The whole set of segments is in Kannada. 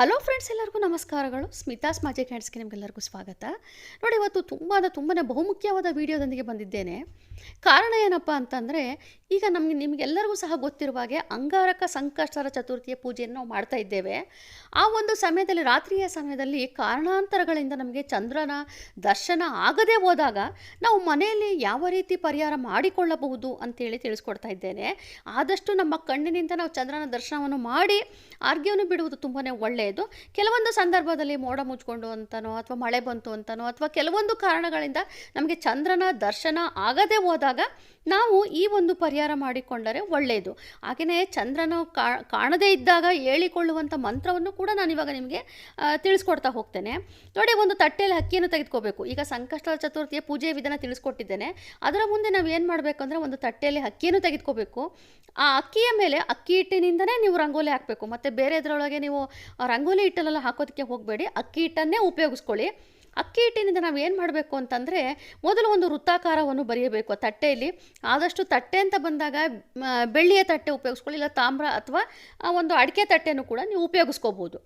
ಹಲೋ ಫ್ರೆಂಡ್ಸ್, ಎಲ್ಲರಿಗೂ ನಮಸ್ಕಾರಗಳು. ಸ್ಮಿತಾಸ್ ಮ್ಯಾಜಿಕ್ ಹ್ಯಾಂಡ್ಸ್ಗೆ ನಿಮಗೆಲ್ಲರಿಗೂ ಸ್ವಾಗತ. ನೋಡಿ, ಇವತ್ತು ತುಂಬ ತುಂಬಾ ಬಹುಮುಖ್ಯವಾದ ವಿಡಿಯೋದೊಂದಿಗೆ ಬಂದಿದ್ದೇನೆ. ಕಾರಣ ಏನಪ್ಪ ಅಂತಂದರೆ, ಈಗ ನಮಗೆ ನಿಮಗೆಲ್ಲರಿಗೂ ಸಹ ಗೊತ್ತಿರುವ ಹಾಗೆ ಅಂಗಾರಕ ಸಂಕಷ್ಟರ ಚತುರ್ಥಿಯ ಪೂಜೆಯನ್ನು ನಾವು ಮಾಡ್ತಾ ಇದ್ದೇವೆ. ಆ ಒಂದು ಸಮಯದಲ್ಲಿ, ರಾತ್ರಿಯ ಸಮಯದಲ್ಲಿ ಕಾರಣಾಂತರಗಳಿಂದ ನಮಗೆ ಚಂದ್ರನ ದರ್ಶನ ಆಗದೇ ಹೋದಾಗ ನಾವು ಮನೆಯಲ್ಲಿ ಯಾವ ರೀತಿ ಪರಿಹಾರ ಮಾಡಿಕೊಳ್ಳಬಹುದು ಅಂತೇಳಿ ತಿಳಿಸ್ಕೊಡ್ತಾ ಇದ್ದೇನೆ. ಆದಷ್ಟು ನಮ್ಮ ಕಣ್ಣಿನಿಂದ ನಾವು ಚಂದ್ರನ ದರ್ಶನವನ್ನು ಮಾಡಿ ಆರ್ಗ್ಯವನ್ನು ಬಿಡುವುದು ತುಂಬಾ ಒಳ್ಳೆಯದು. ಕೆಲವೊಂದು ಸಂದರ್ಭದಲ್ಲಿ ಮೋಡ ಮುಚ್ಕೊಂಡು ಅಂತನೋ ಅಥವಾ ಮಳೆ ಬಂತು ಅಂತನೋ ಅಥವಾ ಕೆಲವೊಂದು ಕಾರಣಗಳಿಂದ ನಮಗೆ ಚಂದ್ರನ ದರ್ಶನ ಆಗದೆ ಹೋದಾಗ ನಾವು ಈ ಒಂದು ಪರಿಹಾರ ಮಾಡಿಕೊಂಡರೆ ಒಳ್ಳೆಯದು ಹಾಗೆಯೇ ಚಂದ್ರನ ಕಾಣದೇ ಇದ್ದಾಗ ಹೇಳಿಕೊಳ್ಳುವಂಥ ಮಂತ್ರವನ್ನು ಕೂಡ ನಾನು ಇವಾಗ ನಿಮಗೆ ತಿಳಿಸ್ಕೊಡ್ತಾ ಹೋಗ್ತೇನೆ. ನೋಡಿ, ಒಂದು ತಟ್ಟೆಯಲ್ಲಿ ಅಕ್ಕಿಯನ್ನು ತೆಗೆದುಕೋಬೇಕು. ಈಗ ಸಂಕಷ್ಟ ಚತುರ್ಥಿಯ ಪೂಜೆ ವಿಧಾನ ತಿಳಿಸ್ಕೊಟ್ಟಿದ್ದೇನೆ. ಅದರ ಮುಂದೆ ನಾವು ಏನು ಮಾಡಬೇಕು ಅಂದರೆ ಒಂದು ತಟ್ಟೆಯಲ್ಲಿ ಅಕ್ಕಿಯನ್ನು ತೆಗೆದುಕೋಬೇಕು. ಆ ಅಕ್ಕಿಯ ಮೇಲೆ ಅಕ್ಕಿ ಹಿಟ್ಟಿನಿಂದನೇ ನೀವು ರಂಗೋಲಿ ಹಾಕಬೇಕು. ಮತ್ತು ಬೇರೆ ಇದರೊಳಗೆ ನೀವು ರಂಗೋಲಿ ಹಿಟ್ಟಲ್ಲೆಲ್ಲ ಹಾಕೋದಕ್ಕೆ ಹೋಗಬೇಡಿ. ಅಕ್ಕಿ ಹಿಟ್ಟನ್ನೇ ಉಪಯೋಗಿಸ್ಕೊಳ್ಳಿ. ಅಕ್ಕಿ ಹಿಟ್ಟಿನಿಂದ ನಾವು ಏನು ಮಾಡಬೇಕು ಅಂತಂದರೆ ಮೊದಲು ಒಂದು ವೃತ್ತಾಕಾರವನ್ನು ಬರೆಯಬೇಕು. ತಟ್ಟೆಯಲ್ಲಿ ಆದಷ್ಟು ತಟ್ಟೆ ಅಂತ ಬಂದಾಗ ಬೆಳ್ಳಿಯ ತಟ್ಟೆ ಉಪಯೋಗಿಸ್ಕೊಳ್ಳಿ, ಇಲ್ಲ ತಾಮ್ರ ಅಥವಾ ಒಂದು ಅಡಿಕೆ ತಟ್ಟೆಯನ್ನು ಕೂಡ ನೀವು ಉಪಯೋಗಿಸ್ಕೋಬೋದು.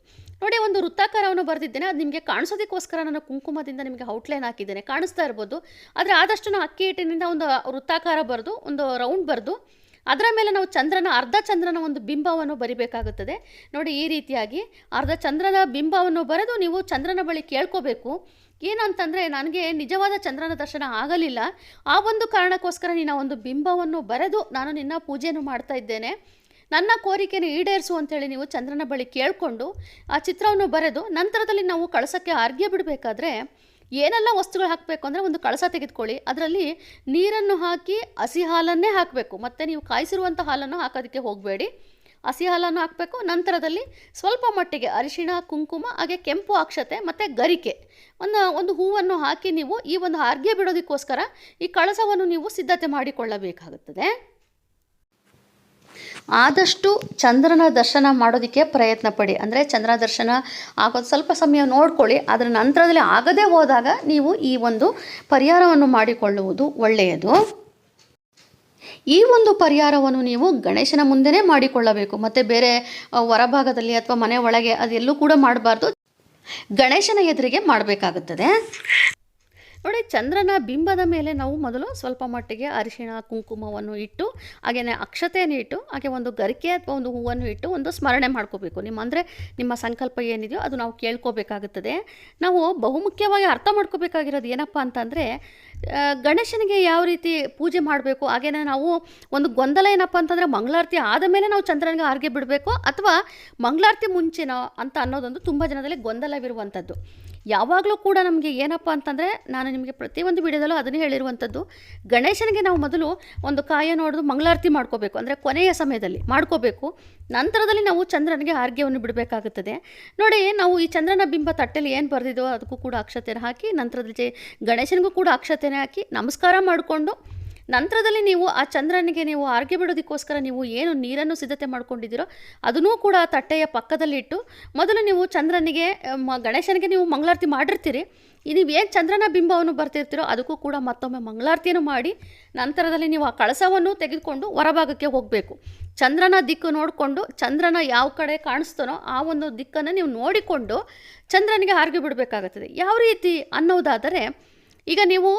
ನೋಡಿ, ಒಂದು ವೃತ್ತಾಕಾರವನ್ನು ಬರೆದಿದ್ದೇನೆ, ಅದು ನಿಮಗೆ ಕಾಣಿಸೋದಕ್ಕೋಸ್ಕರ ನಾನು ಕುಂಕುಮದಿಂದ ನಿಮಗೆ ಔಟ್ಲೈನ್ ಹಾಕಿದ್ದೇನೆ. ಕಾಣಿಸ್ತಾ ಇರ್ಬೋದು. ಆದರೆ ಆದಷ್ಟು ನಾನು ಅಕ್ಕಿ ಹಿಟ್ಟಿನಿಂದ ಒಂದು ವೃತ್ತಾಕಾರ ಬರೆದು, ಒಂದು ರೌಂಡ್ ಬರೆದು ಅದರ ಮೇಲೆ ನಾವು ಚಂದ್ರನ, ಅರ್ಧ ಚಂದ್ರನ ಒಂದು ಬಿಂಬವನ್ನು ಬರಿಬೇಕಾಗುತ್ತದೆ. ನೋಡಿ, ಈ ರೀತಿಯಾಗಿ ಅರ್ಧ ಚಂದ್ರನ ಬಿಂಬವನ್ನು ಬರೆದು ನೀವು ಚಂದ್ರನ ಬಳಿ ಕೇಳ್ಕೋಬೇಕು. ಏನಂತಂದರೆ, ನನಗೆ ನಿಜವಾದ ಚಂದ್ರನ ದರ್ಶನ ಆಗಲಿಲ್ಲ. ಆ ಒಂದು ಕಾರಣಕ್ಕೋಸ್ಕರ ನಿನ್ನ ಒಂದು ಬಿಂಬವನ್ನು ಬರೆದು ನಾನು ನಿನ್ನ ಪೂಜೆಯನ್ನು ಮಾಡ್ತಾ ಇದ್ದೇನೆ. ನನ್ನ ಕೋರಿಕೆಯನ್ನು ಈಡೇರಿಸು ಅಂತೇಳಿ ನೀವು ಚಂದ್ರನ ಬಳಿ ಕೇಳಿಕೊಂಡು ಆ ಚಿತ್ರವನ್ನು ಬರೆದು ನಂತರದಲ್ಲಿ ನಾವು ಕಳಸಕ್ಕೆ ಅರ್ಘ್ಯ ಬಿಡಬೇಕಾದ್ರೆ ಏನೆಲ್ಲ ವಸ್ತುಗಳು ಹಾಕಬೇಕು ಅಂದರೆ ಒಂದು ಕಳಸ ತೆಗೆದುಕೊಳ್ಳಿ. ಅದರಲ್ಲಿ ನೀರನ್ನು ಹಾಕಿ ಹಸಿ ಹಾಲನ್ನೇ ಹಾಕಬೇಕು. ಮತ್ತು ನೀವು ಕಾಯಿಸಿರುವಂಥ ಹಾಲನ್ನು ಹಾಕೋದಕ್ಕೆ ಹೋಗಬೇಡಿ. ಹಸಿ ಹಾಲನ್ನು ಹಾಕಬೇಕು. ನಂತರದಲ್ಲಿ ಸ್ವಲ್ಪ ಮಟ್ಟಿಗೆ ಅರಿಶಿಣ, ಕುಂಕುಮ, ಹಾಗೆ ಕೆಂಪು ಅಕ್ಷತೆ ಮತ್ತು ಗರಿಕೆ. ಒಂದು ಒಂದು ಹೂವನ್ನು ಹಾಕಿ ನೀವು ಈ ಒಂದು ಅರ್ಘ್ಯ ಬಿಡೋದಕ್ಕೋಸ್ಕರ ಈ ಕಳಸವನ್ನು ನೀವು ಸಿದ್ಧತೆ ಮಾಡಿಕೊಳ್ಳಬೇಕಾಗುತ್ತದೆ. ಆದಷ್ಟು ಚಂದ್ರನ ದರ್ಶನ ಮಾಡೋದಕ್ಕೆ ಪ್ರಯತ್ನ ಪಡಿ. ಅಂದರೆ ಚಂದ್ರ ದರ್ಶನ ಆಗೋದು ಸ್ವಲ್ಪ ಸಮಯ ನೋಡ್ಕೊಳ್ಳಿ ಅದರ ನಂತರದಲ್ಲಿ ಆಗದೇ ಹೋದಾಗ ನೀವು ಈ ಒಂದು ಪರಿಹಾರವನ್ನು ಮಾಡಿಕೊಳ್ಳುವುದು ಒಳ್ಳೆಯದು. ಈ ಒಂದು ಪರಿಹಾರವನ್ನು ನೀವು ಗಣೇಶನ ಮುಂದೆನೇ ಮಾಡಿಕೊಳ್ಳಬೇಕು. ಮತ್ತು ಬೇರೆ ಹೊರಭಾಗದಲ್ಲಿ ಅಥವಾ ಮನೆ ಒಳಗೆ ಅದೆಲ್ಲೂ ಕೂಡ ಮಾಡಬಾರ್ದು. ಗಣೇಶನ ಎದುರಿಗೆ ಮಾಡಬೇಕಾಗುತ್ತದೆ. ಚಂದ್ರನ ಬಿಂಬದ ಮೇಲೆ ನಾವು ಮೊದಲು ಸ್ವಲ್ಪ ಮಟ್ಟಿಗೆ ಅರಿಶಿಣ, ಕುಂಕುಮವನ್ನು ಇಟ್ಟು ಹಾಗೆಯೇ ಅಕ್ಷತೆಯನ್ನು ಇಟ್ಟು, ಹಾಗೆ ಒಂದು ಗರಿಕೆ ಅಥವಾ ಒಂದು ಹೂವನ್ನು ಇಟ್ಟು ಒಂದು ಸ್ಮರಣೆ ಮಾಡ್ಕೋಬೇಕು. ನಿಮ್ಮ ಅಂದರೆ ನಿಮ್ಮ ಸಂಕಲ್ಪ ಏನಿದೆಯೋ ಅದು ನಾವು ಕೇಳ್ಕೋಬೇಕಾಗುತ್ತದೆ. ನಾವು ಬಹುಮುಖ್ಯವಾಗಿ ಅರ್ಥ ಮಾಡ್ಕೋಬೇಕಾಗಿರೋದು ಏನಪ್ಪ ಅಂತಂದರೆ ಗಣೇಶನಿಗೆ ಯಾವ ರೀತಿ ಪೂಜೆ ಮಾಡಬೇಕು ಹಾಗೆಯೇ ನಾವು ಒಂದು ಗೊಂದಲ ಏನಪ್ಪ ಅಂತಂದರೆ ಮಂಗಳಾರತಿ ಆದ ಮೇಲೆ ನಾವು ಚಂದ್ರನಿಗೆ ಆರ್ಗೆ ಬಿಡಬೇಕು, ಅಥವಾ ಮಂಗಳಾರತಿ ಮುಂಚೆನೋ ಅಂತ ಅನ್ನೋದೊಂದು ತುಂಬ ಜನದಲ್ಲಿ ಗೊಂದಲವಿರುವಂಥದ್ದು. ಯಾವಾಗಲೂ ಕೂಡ ನಮಗೆ ಏನಪ್ಪ ಅಂತಂದರೆ, ನಾನು ನಿಮಗೆ ಪ್ರತಿಯೊಂದು ವಿಡಿಯೋದಲ್ಲೂ ಅದನ್ನೇ ಹೇಳಿರುವಂಥದ್ದು, ಗಣೇಶನಿಗೆ ನಾವು ಮೊದಲು ಒಂದು ಕಾಯ ಹೊಡೆದು ಮಂಗಳಾರತಿ ಮಾಡ್ಕೋಬೇಕು. ಅಂದರೆ ಕೊನೆಯ ಸಮಯದಲ್ಲಿ ಮಾಡ್ಕೋಬೇಕು. ನಂತರದಲ್ಲಿ ನಾವು ಚಂದ್ರನಿಗೆ ಆರ್ಗ್ಯವನ್ನು ಬಿಡಬೇಕಾಗುತ್ತದೆ. ನೋಡಿ, ನಾವು ಈ ಚಂದ್ರನ ಬಿಂಬ ತಟ್ಟೆಲಿ ಏನು ಬರೆದಿದೋ, ಅದಕ್ಕೂ ಕೂಡ ಅಕ್ಷತೆಯನ್ನು ಹಾಕಿ, ನಂತರದಲ್ಲಿ ಗಣೇಶನಿಗೂ ಕೂಡ ಅಕ್ಷತೆಯನ್ನು ಹಾಕಿ, ನಮಸ್ಕಾರ ಮಾಡಿಕೊಂಡು ನಂತರದಲ್ಲಿ ನೀವು ಆ ಚಂದ್ರನಿಗೆ ನೀವು ಆರ್ಗೆ ಬಿಡೋದಕ್ಕೋಸ್ಕರ ನೀವು ಏನು ನೀರನ್ನು ಸಿದ್ಧತೆ ಮಾಡ್ಕೊಂಡಿದ್ದೀರೋ ಅದನ್ನೂ ಕೂಡ ತಟ್ಟೆಯ ಪಕ್ಕದಲ್ಲಿಟ್ಟು ಮೊದಲು ನೀವು ಚಂದ್ರನಿಗೆ ಗಣೇಶನಿಗೆ ನೀವು ಮಂಗಳಾರತಿ ಮಾಡಿರ್ತೀರಿ. ನೀವು ಏನು ಚಂದ್ರನ ಬಿಂಬವನ್ನು ಬರ್ತಿರ್ತೀರೋ ಅದಕ್ಕೂ ಕೂಡ ಮತ್ತೊಮ್ಮೆ ಮಂಗಳಾರತಿಯನ್ನು ಮಾಡಿ ನಂತರದಲ್ಲಿ ನೀವು ಆ ಕಳಸವನ್ನು ತೆಗೆದುಕೊಂಡು ಹೊರಭಾಗಕ್ಕೆ ಹೋಗಬೇಕು. ಚಂದ್ರನ ದಿಕ್ಕು ನೋಡಿಕೊಂಡು ಚಂದ್ರನ ಯಾವ ಕಡೆ ಕಾಣಿಸ್ತಾನೋ ಆ ಒಂದು ದಿಕ್ಕನ್ನು ನೀವು ನೋಡಿಕೊಂಡು ಚಂದ್ರನಿಗೆ ಹಾರಿಗೆ ಬಿಡಬೇಕಾಗುತ್ತದೆ. ಯಾವ ರೀತಿ ಅನ್ನೋದಾದರೆ ಈಗ ನೀವು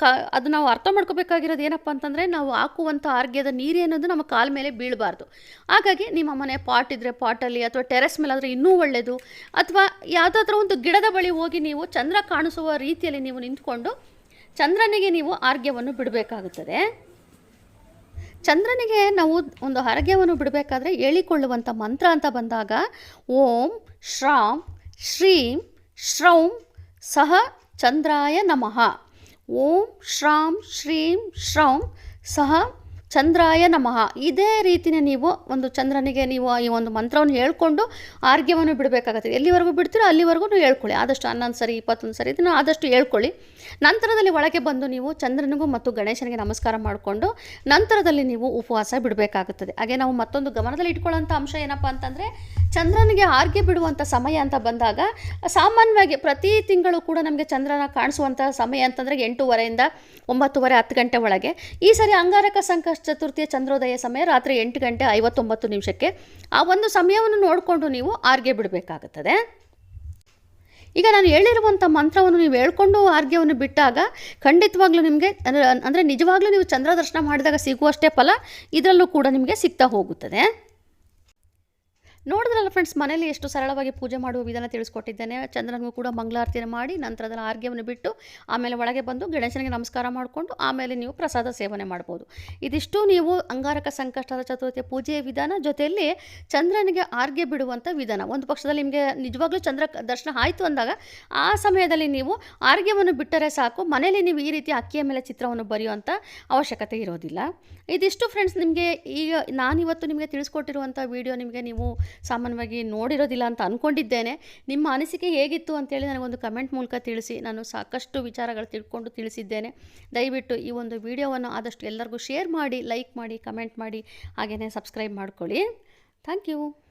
ಕ, ಅದು ನಾವು ಅರ್ಥ ಮಾಡ್ಕೋಬೇಕಾಗಿರೋದು ಏನಪ್ಪ ಅಂತಂದರೆ, ನಾವು ಹಾಕುವಂಥ ಆರ್ಗ್ಯದ ನೀರು ಅನ್ನೋದು ನಮ್ಮ ಕಾಲ ಮೇಲೆ ಬೀಳಬಾರ್ದು. ಹಾಗಾಗಿ ನಿಮ್ಮ ಮನೆ ಪಾಟ್ ಇದ್ದರೆ ಪಾಟಲ್ಲಿ, ಅಥವಾ ಟೆರೆಸ್ ಮೇಲೆ ಆದರೆ ಇನ್ನೂ ಒಳ್ಳೆಯದು ಅಥವಾ ಯಾವುದಾದ್ರೂ ಒಂದು ಗಿಡದ ಬಳಿ ಹೋಗಿ ನೀವು ಚಂದ್ರ ಕಾಣಿಸುವ ರೀತಿಯಲ್ಲಿ ನೀವು ನಿಂತ್ಕೊಂಡು ಚಂದ್ರನಿಗೆ ನೀವು ಆರ್ಗ್ಯವನ್ನು ಬಿಡಬೇಕಾಗುತ್ತದೆ. ಚಂದ್ರನಿಗೆ ನಾವು ಒಂದು ಆರೋಗ್ಯವನ್ನು ಬಿಡಬೇಕಾದ್ರೆ ಹೇಳಿಕೊಳ್ಳುವಂಥ ಮಂತ್ರ ಅಂತ ಬಂದಾಗ, ಓಂ, ಶ್ರಾಂ, ಶ್ರೀಂ, ಶ್ರೌಂ, ಸಹ ಚಂದ್ರಾಯ ನಮಃ ಓಂ ಶ್ರಾಂ ಶ್ರೀಂ ಶ್ರೌಂ ಸಹ ಚಂದ್ರಾಯ ನಮಃ. ಇದೇ ರೀತಿನೇ ನೀವು ಒಂದು ಚಂದ್ರನಿಗೆ ನೀವು ಈ ಒಂದು ಮಂತ್ರವನ್ನು ಹೇಳ್ಕೊಂಡು ಆರ್ಗ್ಯವನ್ನು ಬಿಡಬೇಕಾಗತ್ತೆ. ಎಲ್ಲಿವರೆಗೂ ಬಿಡ್ತೀರೋ ಅಲ್ಲಿವರೆಗೂ ಹೇಳ್ಕೊಳ್ಳಿ. ಆದಷ್ಟು ಹನ್ನೊಂದು ಸರಿ, ಇಪ್ಪತ್ತೊಂದು ಸರಿ ಇದನ್ನು ಆದಷ್ಟು ಹೇಳ್ಕೊಳ್ಳಿ. ನಂತರದಲ್ಲಿ ಒಳಗೆ ಬಂದು ನೀವು ಚಂದ್ರನಿಗೂ ಮತ್ತು ಗಣೇಶನಿಗೆ ನಮಸ್ಕಾರ ಮಾಡಿಕೊಂಡು ನಂತರದಲ್ಲಿ ನೀವು ಉಪವಾಸ ಬಿಡಬೇಕಾಗುತ್ತದೆ. ಹಾಗೆ ನಾವು ಮತ್ತೊಂದು ಗಮನದಲ್ಲಿ ಇಟ್ಕೊಳ್ಳೋಂಥ ಅಂಶ ಏನಪ್ಪ ಅಂತಂದರೆ, ಚಂದ್ರನಿಗೆ ಆರ್ಗೆ ಬಿಡುವಂಥ ಸಮಯ ಅಂತ ಬಂದಾಗ ಸಾಮಾನ್ಯವಾಗಿ ಪ್ರತಿ ತಿಂಗಳು ಕೂಡ ನಮಗೆ ಚಂದ್ರನ ಕಾಣಿಸುವಂಥ ಸಮಯ ಅಂತಂದರೆ ಎಂಟೂವರೆಯಿಂದ ಒಂಬತ್ತುವರೆ ಹತ್ತು ಗಂಟೆ ಒಳಗೆ. ಈ ಸರಿ ಅಂಗಾರಕ ಸಂಕಷ್ಟ ಚತುರ್ಥಿಯ ಚಂದ್ರೋದಯ ಸಮಯ ರಾತ್ರಿ ಎಂಟು ಗಂಟೆ ಐವತ್ತೊಂಬತ್ತು ನಿಮಿಷಕ್ಕೆ. ಆ ಒಂದು ಸಮಯವನ್ನು ನೋಡಿಕೊಂಡು ನೀವು ಆರ್ಗೆ ಬಿಡಬೇಕಾಗುತ್ತದೆ. ಈಗ ನಾನು ಹೇಳಿರುವಂಥ ಮಂತ್ರವನ್ನು ನೀವು ಹೇಳ್ಕೊಂಡು ಆರ್ಗ್ಯವನ್ನು ಬಿಟ್ಟಾಗ ಖಂಡಿತವಾಗ್ಲೂ ನಿಮಗೆ ಅಂದರೆ ನಿಜವಾಗ್ಲೂ ನೀವು ಚಂದ್ರ ದರ್ಶನ ಮಾಡಿದಾಗ ಸಿಗುವಷ್ಟೇ ಫಲ ಇದರಲ್ಲೂ ಕೂಡ ನಿಮಗೆ ಸಿಗ್ತಾ ಹೋಗುತ್ತದೆ. ನೋಡಿದ್ರಲ್ಲ ಫ್ರೆಂಡ್ಸ್ ಮನೇಲಿ ಎಷ್ಟು ಸರಳವಾಗಿ ಪೂಜೆ ಮಾಡುವ ವಿಧಾನ ತಿಳಿಸ್ಕೊಟ್ಟಿದ್ದೇನೆ. ಚಂದ್ರನಿಗೂ ಕೂಡ ಮಂಗಳಾರತಿಯನ್ನು ಮಾಡಿ ನಂತರದಲ್ಲಿ ಆರ್ಗ್ಯವನ್ನು ಬಿಟ್ಟು ಆಮೇಲೆ ಒಳಗೆ ಬಂದು ಗಣೇಶನಿಗೆ ನಮಸ್ಕಾರ ಮಾಡಿಕೊಂಡು ಆಮೇಲೆ ನೀವು ಪ್ರಸಾದ ಸೇವನೆ ಮಾಡ್ಬೋದು. ಇದಿಷ್ಟು ನೀವು ಅಂಗಾರಕ ಸಂಕಷ್ಟದ ಚತುರ್ಥಿಯ ಪೂಜೆಯ ವಿಧಾನ ಜೊತೆಯಲ್ಲಿ ಚಂದ್ರನಿಗೆ ಆರ್ಗ್ಯ ಬಿಡುವಂಥ ವಿಧಾನ. ಒಂದು ಪಕ್ಷದಲ್ಲಿ ನಿಮಗೆ ನಿಜವಾಗ್ಲೂ ಚಂದ್ರ ದರ್ಶನ ಆಯಿತು ಅಂದಾಗ ಆ ಸಮಯದಲ್ಲಿ ನೀವು ಆರ್ಗ್ಯವನ್ನು ಬಿಟ್ಟರೆ ಸಾಕು ಮನೇಲಿ ನೀವು ಈ ರೀತಿ ಅಕ್ಕಿಯ ಮೇಲೆ ಚಿತ್ರವನ್ನು ಬರೆಯುವಂಥ ಅವಶ್ಯಕತೆ ಇರೋದಿಲ್ಲ. ಇದಿಷ್ಟು ಫ್ರೆಂಡ್ಸ್ ನಿಮಗೆ ಈಗ ನಾನಿವತ್ತು ನಿಮಗೆ ತಿಳಿಸ್ಕೊಟ್ಟಿರುವಂಥ ವಿಡಿಯೋ ನಿಮಗೆ ನೀವು ಸಾಮಾನ್ಯವಾಗಿ ನೋಡಿರೋದಿಲ್ಲ ಅಂತ ಅಂದ್ಕೊಂಡಿದ್ದೇನೆ ನಿಮ್ಮ ಅನಿಸಿಕೆ ಹೇಗಿತ್ತು ಅಂತೇಳಿ ನನಗೊಂದು ಕಮೆಂಟ್ ಮೂಲಕ ತಿಳಿಸಿ. ನಾನು ಸಾಕಷ್ಟು ವಿಚಾರಗಳು ತಿಳ್ಕೊಂಡು ತಿಳಿಸಿದ್ದೇನೆ. ದಯವಿಟ್ಟು ಈ ಒಂದು ವಿಡಿಯೋವನ್ನು ಆದಷ್ಟು ಎಲ್ಲರಿಗೂ ಶೇರ್ ಮಾಡಿ, ಲೈಕ್ ಮಾಡಿ, ಕಮೆಂಟ್ ಮಾಡಿ ಹಾಗೆಯೇ ಸಬ್ಸ್ಕ್ರೈಬ್ ಮಾಡ್ಕೊಳ್ಳಿ. Thank you.